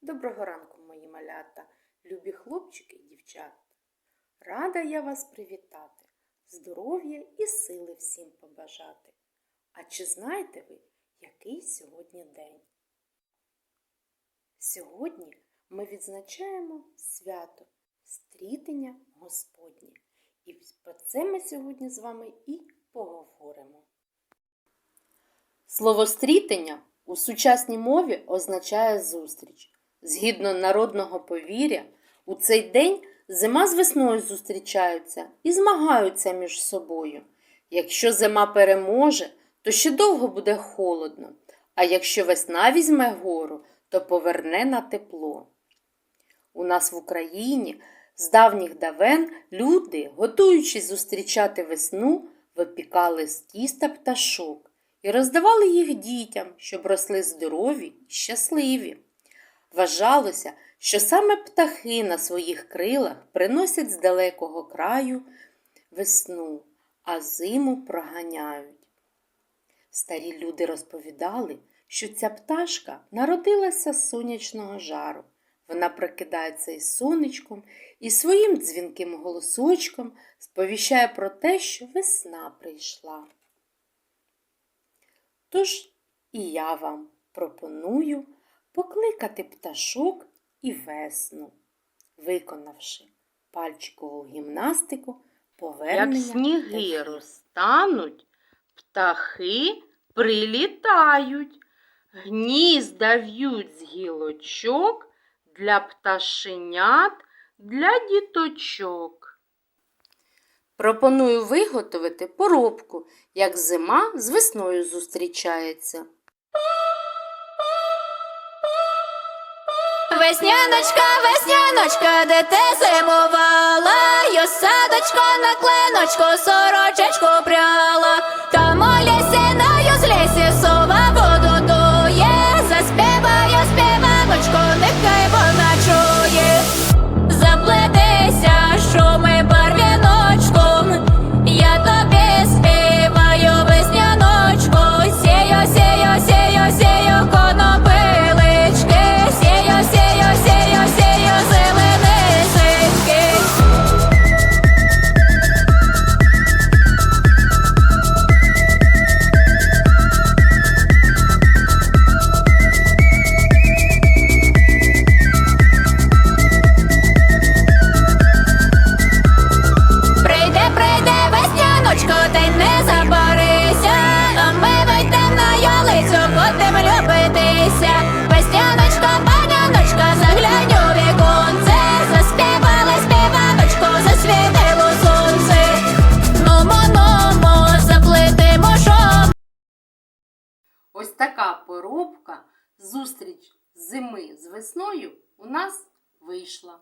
Доброго ранку, мої малята, любі хлопчики і дівчата. Рада я вас привітати, здоров'я і сили всім побажати. А чи знаєте ви, який сьогодні день? Сьогодні ми відзначаємо свято стрітення Господнє. І про це ми сьогодні з вами і поговоримо. Слово стрітення у сучасній мові означає зустріч. Згідно народного повір'я, у цей день зима з весною зустрічаються і змагаються між собою. Якщо зима переможе, то ще довго буде холодно, а якщо весна візьме гору, то поверне на тепло. У нас в Україні з давніх давен люди, готуючись зустрічати весну, випікали з тіста пташок і роздавали їх дітям, щоб росли здорові і щасливі. Вважалося, що саме птахи на своїх крилах приносять з далекого краю весну, а зиму проганяють. Старі люди розповідали, що ця пташка народилася з сонячного жару. Вона прокидається із сонечком і своїм дзвінким голосочком сповіщає про те, що весна прийшла. Тож і я вам пропоную покликати пташок і весну, виконавши пальчикову гімнастику повернення. Як сніги розтануть, птахи прилітають, гнізда в'ють з гілочок для пташенят, для діточок. Пропоную виготовити поробку, як зима з весною зустрічається. Весняночка, весняночка, де ти зимувала, Й садочко на кленочку, сорочечку пряла, така поробка, зустріч зими з весною у нас вийшла.